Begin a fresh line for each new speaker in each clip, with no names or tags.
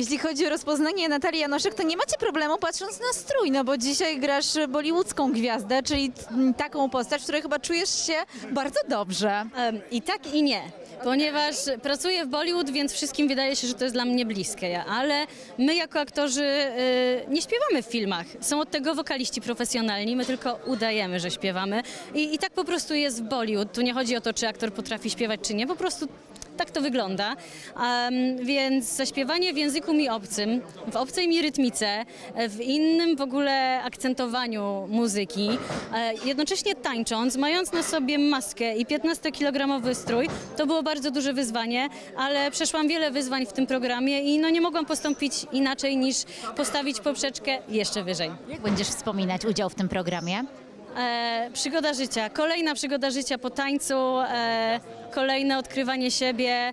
Jeśli chodzi o rozpoznanie Natalii Janoszek, to nie macie problemu patrząc na strój, no bo dzisiaj grasz bollywoodzką gwiazdę, czyli taką postać, w której chyba czujesz się bardzo dobrze.
I tak i nie, ponieważ pracuję w Bollywood, więc wszystkim wydaje się, że to jest dla mnie bliskie, ale my jako aktorzy y, nie śpiewamy w filmach. Są od tego wokaliści profesjonalni, my tylko udajemy, że śpiewamy I, i tak po prostu jest w Bollywood. Tu nie chodzi o to, czy aktor potrafi śpiewać, czy nie, po prostu tak to wygląda. Em, więc zaśpiewanie w języku mi obcym, w obcej mi rytmice, w innym w ogóle akcentowaniu muzyki, e, jednocześnie tańcząc, mając na sobie maskę i 15-kilogramowy strój, to było bardzo duże wyzwanie, ale przeszłam wiele wyzwań w tym programie i no nie mogłam postąpić inaczej niż postawić poprzeczkę jeszcze wyżej.
Jak będziesz wspominać udział w tym programie?
E, przygoda życia. Kolejna przygoda życia po tańcu, e, kolejne odkrywanie siebie,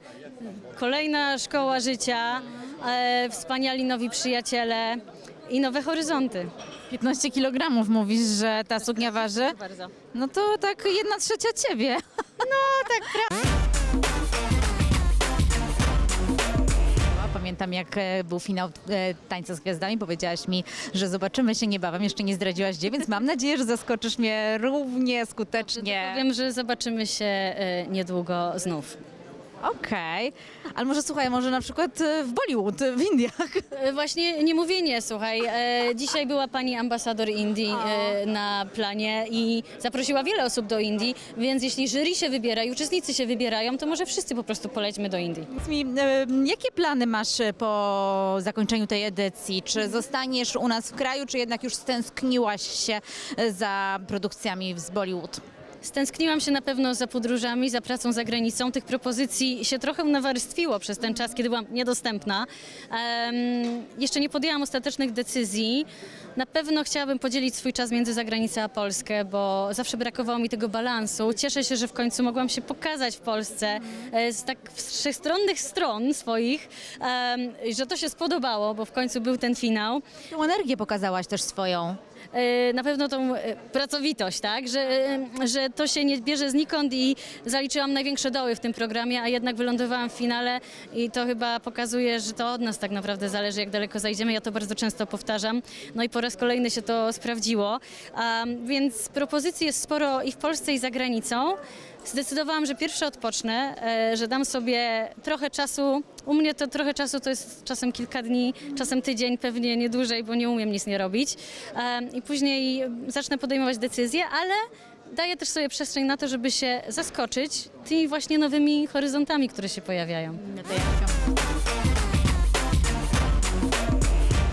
kolejna szkoła życia, e, wspaniali nowi przyjaciele i nowe horyzonty.
15 kg mówisz, że ta suknia waży?
Bardzo.
No to tak jedna trzecia ciebie. No tak Pamiętam, jak e, był finał e, Tańca z Gwiazdami. Powiedziałaś mi, że zobaczymy się niebawem. Jeszcze nie zdradziłaś gdzie, więc mam nadzieję, że zaskoczysz mnie równie skutecznie.
Wiem, że zobaczymy się e, niedługo znów.
Okej. Ale może słuchaj, może na przykład e, w Bollywood, w Indiach.
E, Właśnie nie mówię nie, słuchaj. E, dzisiaj była pani ambasador Indii e, na planie i zaprosiła wiele osób do Indii, więc jeśli jury się wybiera i uczestnicy się wybierają, to może wszyscy po prostu polećmy do Indii.
Powiedz mi, e, jakie plany masz e, po zakończeniu tej edycji? Czy zostaniesz u nas w kraju, czy jednak już stęskniłaś się e, za produkcjami z Bollywood?
Stęskniłam się na pewno za podróżami, za pracą za granicą. Tych propozycji się trochę nawarstwiło przez ten czas, kiedy byłam niedostępna. Em, jeszcze nie podjęłam ostatecznych decyzji. Na pewno chciałabym podzielić swój czas między zagranicę a Polskę, bo zawsze brakowało mi tego balansu. Cieszę się, że w końcu mogłam się pokazać w Polsce e, z tak wszechstronnych stron swoich, em, że to się spodobało, bo w końcu był ten finał.
Tą energię pokazałaś też swoją.
E, na pewno tą e, pracowitość, tak? Że, e, że to się nie bierze znikąd i zaliczyłam największe doły w tym programie, a jednak wylądowałam w finale i to chyba pokazuje, że to od nas tak naprawdę zależy, jak daleko zajdziemy. Ja to bardzo często powtarzam. No i po raz kolejny się to sprawdziło. Więc propozycji jest sporo i w Polsce, i za granicą. Zdecydowałam, że pierwsze odpocznę, e, że dam sobie trochę czasu. U mnie to trochę czasu to jest czasem kilka dni, czasem tydzień, pewnie nie dłużej, bo nie umiem nic nie robić. Em, I później zacznę podejmować decyzje, ale daję też sobie przestrzeń na to, żeby się zaskoczyć tymi właśnie nowymi horyzontami, które się pojawiają.
No